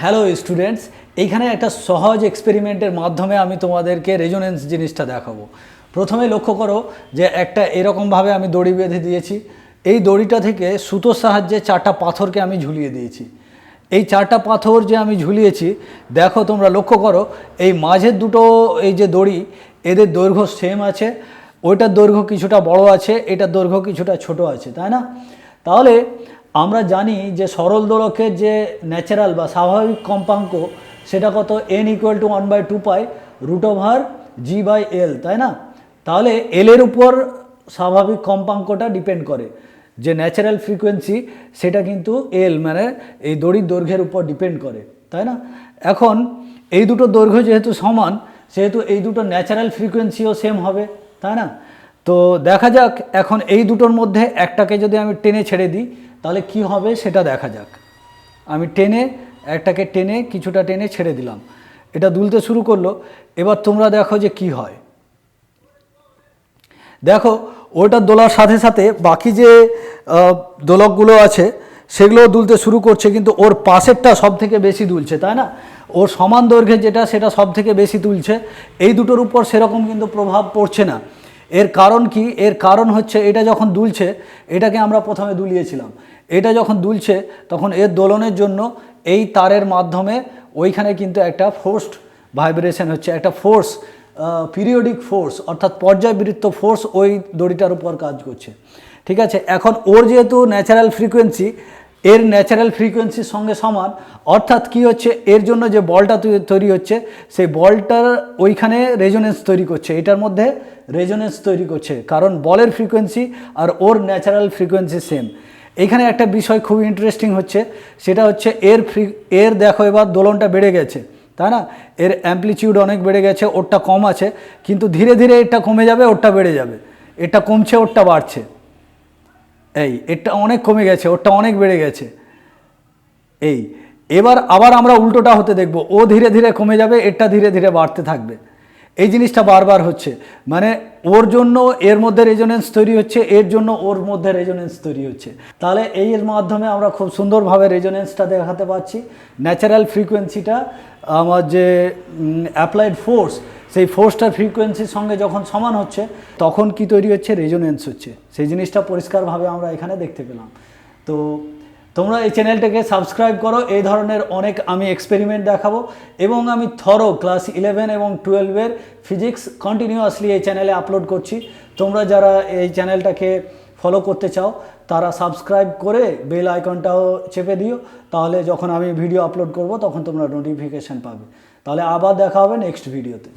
Hello students এইখানে একটা সহজ এক্সপেরিমেন্টের মাধ্যমে আমি তোমাদেরকে রেজোনেন্স জিনিসটা দেখাবো। প্রথমে লক্ষ্য করো যে একটা এরকমভাবে আমি দড়ি বেঁধে দিয়েছি। এই দড়িটা থেকে সুতোর সাহায্যে চারটা পাথরকে আমি ঝুলিয়ে দিয়েছি। এই চারটা পাথর যে আমি ঝুলিয়েছি, দেখো তোমরা লক্ষ্য করো, এই মাঝের দুটো এই যে দড়ি, এদের দৈর্ঘ্য সেম আছে। ওইটার দৈর্ঘ্য কিছুটা বড় আছে, এটার দৈর্ঘ্য কিছুটা ছোট আছে, তাই না? তাহলে আমরা জানি যে সরল দোলকের যে ন্যাচারাল বা স্বাভাবিক কম্পাঙ্ক, সেটা কত? N equal to one by two pi root over g by l তাই না? তাহলে এলের উপর স্বাভাবিক কম্পাঙ্কটা ডিপেন্ড করে। যে ন্যাচারাল ফ্রিকোয়েন্সি সেটা কিন্তু এল মানে এই দড়ির দৈর্ঘ্যের উপর ডিপেন্ড করে, তাই না? এখন এই দুটো দৈর্ঘ্য যেহেতু সমান, সেহেতু এই দুটো ন্যাচারাল ফ্রিকোয়েন্সিও সেম হবে, তাই না? তো দেখা যাক, এখন এই দুটোর মধ্যে একটাকে যদি আমি টেনে ছেড়ে দিই তাহলে কি হবে সেটা দেখা যাক। আমি টেনে, একটাকে টেনে, কিছুটা টেনে ছেড়ে দিলাম। এটা দুলতে শুরু করল। এবার তোমরা দেখো যে কি হয়। দেখো, ওটা দোলার সাথে সাথে বাকি যে দোলকগুলো আছে সেগুলো দুলতে শুরু করছে, কিন্তু ওর পাশেরটা সব থেকে বেশি দুলছে, তাই না? ওর সমান দৈর্ঘ্যে যেটা, সেটা সব থেকে বেশি তুলছে এই দুটোর উপর সেরকম কিন্তু প্রভাব পড়ছে না। এর কারণ কি? এর কারণ হচ্ছে, এটা যখন দুলছে, এটাকে আমরা প্রথমে দুলিয়েছিলাম। এটা যখন দুলছে, তখন এর দোলনের জন্য এই তারের মাধ্যমে ওইখানে কিন্তু একটা ফোর্সড ভাইব্রেশন হচ্ছে, একটা ফোর্স পিরিয়ডিক ফোর্স অর্থাৎ পর্যায়বৃত্ত ফোর্স ওই দড়িটার উপর কাজ করছে। ঠিক আছে? এখন ওর যেহেতু ন্যাচারাল ফ্রিকোয়েন্সি এর ন্যাচারাল ফ্রিকোয়েন্সির সঙ্গে সমান, অর্থাৎ কি হচ্ছে? এর জন্য যে বলটা তৈরি হচ্ছে, সেই বলটার ওইখানে রেজোনেন্স তৈরি করছে। এটার মধ্যে রেজোনেন্স তৈরি করছে। কারণ বলের ফ্রিকোয়েন্সি আর ওর ন্যাচারাল ফ্রিকোয়েন্সি সেম এখানে একটা বিষয় খুব ইন্টারেস্টিং হচ্ছে, সেটা হচ্ছে এর ফ্রি এর দেখো এবার দোলনটা বেড়ে গেছে, তাই না? এর অ্যাম্পলিটিউড অনেক বেড়ে গেছে, ওরটা কম আছে, কিন্তু ধীরে ধীরে এটা কমে যাবে, ওরটা বেড়ে যাবে, এটা কমছে, ওরটা বাড়ছে। এই এটা অনেক কমে গেছে, ওরটা অনেক বেড়ে গেছে। এই, এবার আবার আমরা উল্টোটা হতে দেখব, ও ধীরে ধীরে কমে যাবে এটা ধীরে ধীরে বাড়তে থাকবে। এই জিনিসটা বারবার হচ্ছে। মানে ওর জন্য এর মধ্যে রেজোনেন্স তৈরি হচ্ছে, এর জন্য ওর মধ্যে রেজোনেন্স তৈরি হচ্ছে। তাহলে এই এর মাধ্যমে আমরা খুব সুন্দরভাবে রেজোনেন্সটা দেখাতে পাচ্ছি ন্যাচারাল ফ্রিকোয়েন্সিটা আমার যে অ্যাপ্লাইড ফোর্স সেই ফোর্সটার ফ্রিকোয়েন্সির সঙ্গে যখন সমান হচ্ছে, তখন কি তৈরি হচ্ছে? রেজোনেন্স হচ্ছে। সেই জিনিসটা পরিষ্কারভাবে আমরা এখানে দেখতে পেলাম। তো তোমরা এই চ্যানেলটাকে সাবস্ক্রাইব করো। এই ধরনের অনেক আমি এক্সপেরিমেন্ট দেখাবো এবং আমি থরো ক্লাস ইলেভেন এবং টুয়েলভের ফিজিক্স কন্টিনিউয়াসলি এই চ্যানেলে আপলোড করছি। তোমরা যারা এই চ্যানেলটাকে ফলো করতে চাও, তারা সাবস্ক্রাইব করে বেল আইকনটাও চেপে দিও। তাহলে যখন আমি ভিডিও আপলোড করব, তখন তোমরা নোটিফিকেশান পাবে। তাহলে আবার দেখা হবে নেক্সট ভিডিওতে